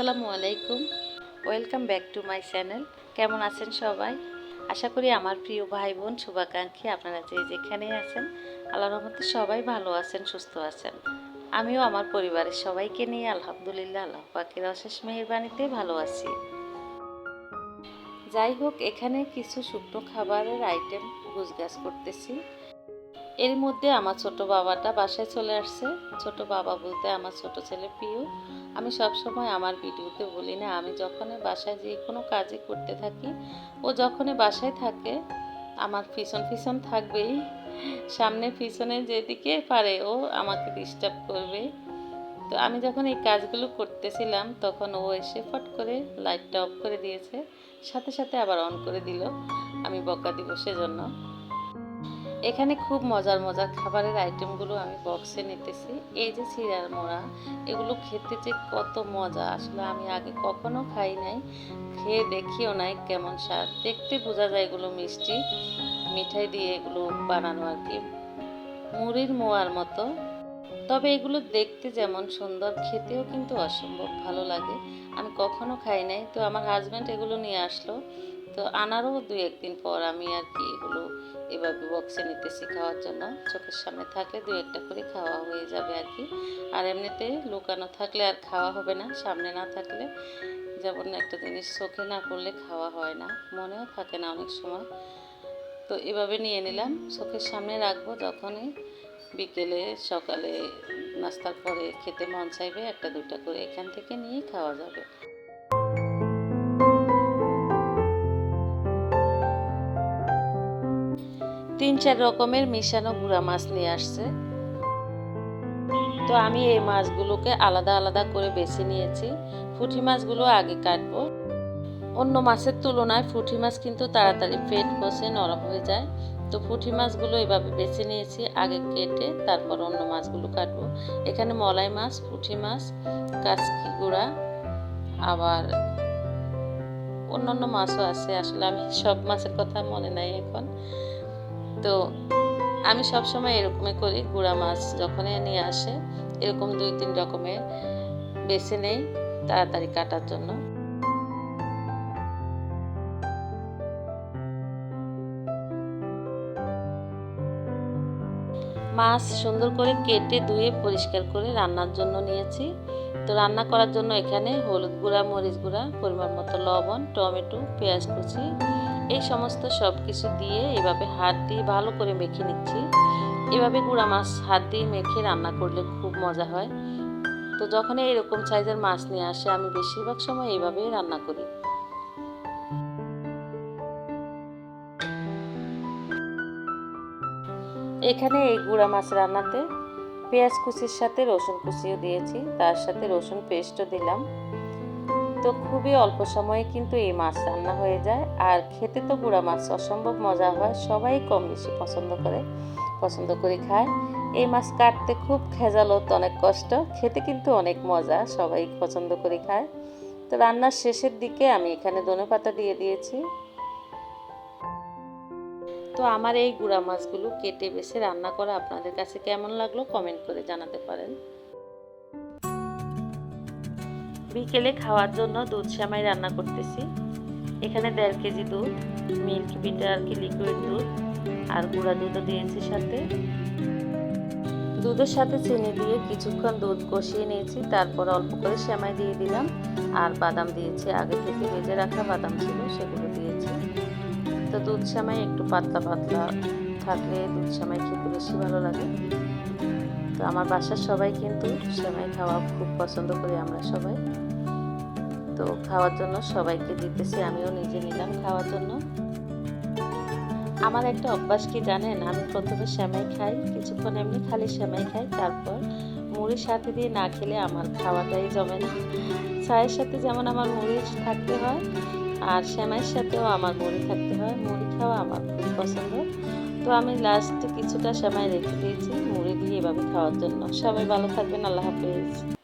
আসসালামু আলাইকুম। Welcome back to my channel কেমন আছেন সবাই? আশা করি আমার প্রিয় ভাই বোন শুভাকাঙ্ক্ষী আপনারা যে যেখানে আছেন, আল্লাহর রহমতে সবাই ভালো আছেন, সুস্থ আছেন। আমিও আমার পরিবারের সবাইকে নিয়ে আলহামদুলিল্লাহ আল্লাহ পাকের অশেষ মেহরবানিতে ভালো আছি। যাই হোক, এখানে কিছু শুকনো খাবারের আইটেম গুজগাছ করতেছি। এর মধ্যে আমার ছোট বাবাটা বাসায় চলে আসছে। ছোট বাবা বলতে আমার ছোট ছেলে প্রিয়। আমি সব সময় আমার ভিডিওতে বলি না, আমি যখনই বাসায় যে কোনো কাজে করতে থাকি, ও যখনই বাসায় থাকে, আমার পিছন পিছন থাকবেই। সামনে পিছনে যেদিকে পারে ও আমাকে ডিস্টার্ব করবে। তো আমি যখন এই কাজগুলো করতেছিলাম, তখন ও এসে ফট করে লাইটটা অফ করে দিয়েছে। সাথে সাথে আবার অন করে দিল। আমি বকা দিব সেজন্য। এখানে খুব মজার মজার খাবারের আইটেমগুলো আমি বক্সে নিতেছি। এই যে চিড়ার মোড়া, এগুলো খেতে যে কত মজা। আসলে আমি আগে কখনো খাই নাই, খেয়ে দেখিও নাই কেমন স্বাদ। দেখতে বোঝা যায় এগুলো মিষ্টি। মিঠাই দিয়ে এগুলো বানানো আর কি। মুড়ির মোয়ার মতো। তবে এগুলো দেখতে যেমন সুন্দর, খেতেও কিন্তু অসম্ভব ভালো লাগে। আমি কখনো খাই নাই। তো আমার হাজব্যান্ড এগুলো নিয়ে আসলো। তো আনারও দু একদিন পর আমি আর কি এগুলো এভাবে বক্সে নিতেছি খাওয়ার জন্য। চোখের সামনে থাকলে দু একটা করে খাওয়া হয়ে যাবে আর কি। আর এমনিতে লুকানো থাকলে আর খাওয়া হবে না, সামনে না থাকলে যেমন একটা জিনিস চোখে না করলে খাওয়া হয় না, মনেও থাকে না অনেক সময়। তো এভাবে নিয়ে নিলাম, চোখের সামনে রাখব যখনই বিকেলে, সকালে নাস্তার পরে খেতে মন চাইবে, একটা দুটা করে এখান থেকে নিয়ে খাওয়া যাবে। তিন চার রকমের মিশানো গুঁড়া মাছ নিয়ে আসছে। তো আমি এই মাছগুলোকে আলাদা আলাদা করে বেছে নিয়েছি। পুঁটি মাছগুলো আগে কাটবো। অন্য মাছের তুলনায় পুঁটি মাছ কিন্তু তাড়াতাড়ি পেট বসে নরম হয়ে যায়। তো পুঁটি মাছগুলো এভাবে বেছে নিয়েছি, আগে কেটে তারপর অন্য মাছগুলো কাটবো। এখানে মলাই মাছ পুঁটি মাছ, কাচকি গুঁড়া, আবার অন্যান্য মাছও আছে। আসলে আমি সব মাছের কথা মনে নাই এখন। তো আমি সব সময় এরকমই করি, গুঁড়া মাছ যখনই নিয়ে আসে, এরকম দুই তিন রকমের বেছে নেই তাড়াতাড়ি কাটার জন্য। মাছ সুন্দর করে কেটে ধুয়ে পরিষ্কার করে রান্নার জন্য নিয়েছি। তো রান্না করার জন্য এখানে হলুদ গুঁড়া, মরিচ গুঁড়া, পরিমাণ মতো লবণ, টমেটো, পেঁয়াজ কুচি এই সমস্ত সব কিছু দিয়ে এভাবে হাত দিয়ে ভালো করে মেখে নিচ্ছি। এভাবে গুঁড়া মাছ হাত দিয়ে মেখে রান্না করলে খুব মজা হয়। তো যখন এইরকম সাইজের মাছ নিয়ে আসে, আমি বেশিরভাগ সময় এইভাবেই রান্না করি। এখানে এই গুঁড়া মাছ রান্নাতে পেঁয়াজ কুচির সাথে রসুন কুচিও দিয়েছি। তার সাথে রসুন পেস্টও দিলাম। তো খুবই অল্প সময়ে কিন্তু এই মাছ রান্না হয়ে যায়। আর খেতে তো গুঁড়া মাছ, অসম্ভব মজা হয়। সবাই কম বেশি পছন্দ করে পছন্দ করে খায়। এই মাছ কাটতে খুব খেজালত অনেক কষ্ট। খেতে কিন্তু অনেক মজা, সবাই পছন্দ করে খায়। তো রান্নার শেষের দিকে আমি এখানে ধনে পাতা দিয়ে দিয়েছি। তো আমার এই গুঁড়া মাছগুলো কেটে বেছে রান্না করা আপনাদের কাছে কেমন লাগল কমেন্ট করে জানাতে পারেন। বিকেলে খাওয়ার জন্য দুধ শ্যামাই রান্না করতেছি। এখানে দেড় কেজি দুধ, মিল্ক বিটা আর কি লিকুইড দুধ, আর গুঁড়া দুধও দিয়েছি সাথে। দুধের সাথে চিনি দিয়ে কিছুক্ষণ দুধ কষিয়ে নিয়েছি, তারপর অল্প করে শ্যামাই দিয়ে দিলাম। আর বাদাম দিয়েছি, আগে থেকে ভেজে রাখা বাদাম ছিল, সেগুলো দিয়েছি। তো দুধ শ্যামাই একটু পাতলা পাতলা থাকলে দুধ শ্যামাই খেতে বেশি ভালো লাগে। তো আমার বাসার সবাই কিন্তু সেমাই খাওয়া খুব পছন্দ করি আমরা সবাই। তো খাওয়ার জন্য সবাইকে দিতেছি, আমিও নিজে নিলাম খাওয়ার জন্য। আমার একটা অভ্যাস কি জানেন? আমি প্রথমে সেমাই খাই, কিছুক্ষণ এমনি খালি সেমাই খাই, তারপর মুড়ির সাথে দিয়ে না খেলে আমার খাওয়াটাই জমে না। চায়ের সাথে যেমন আমার মুড়ি থাকতে হয়, আর সেমাইয়ের সাথেও আমার মুড়ি থাকতে হয়। মুড়ি খাওয়া আমার খুব পছন্দ। তো আমি লাস্টে কিছুটা সময় রেখে দিয়েছি, মুড়ি দিয়ে এভাবে খাওয়ার জন্য। সবাই ভালো থাকবেন, আল্লাহ হাফেজ।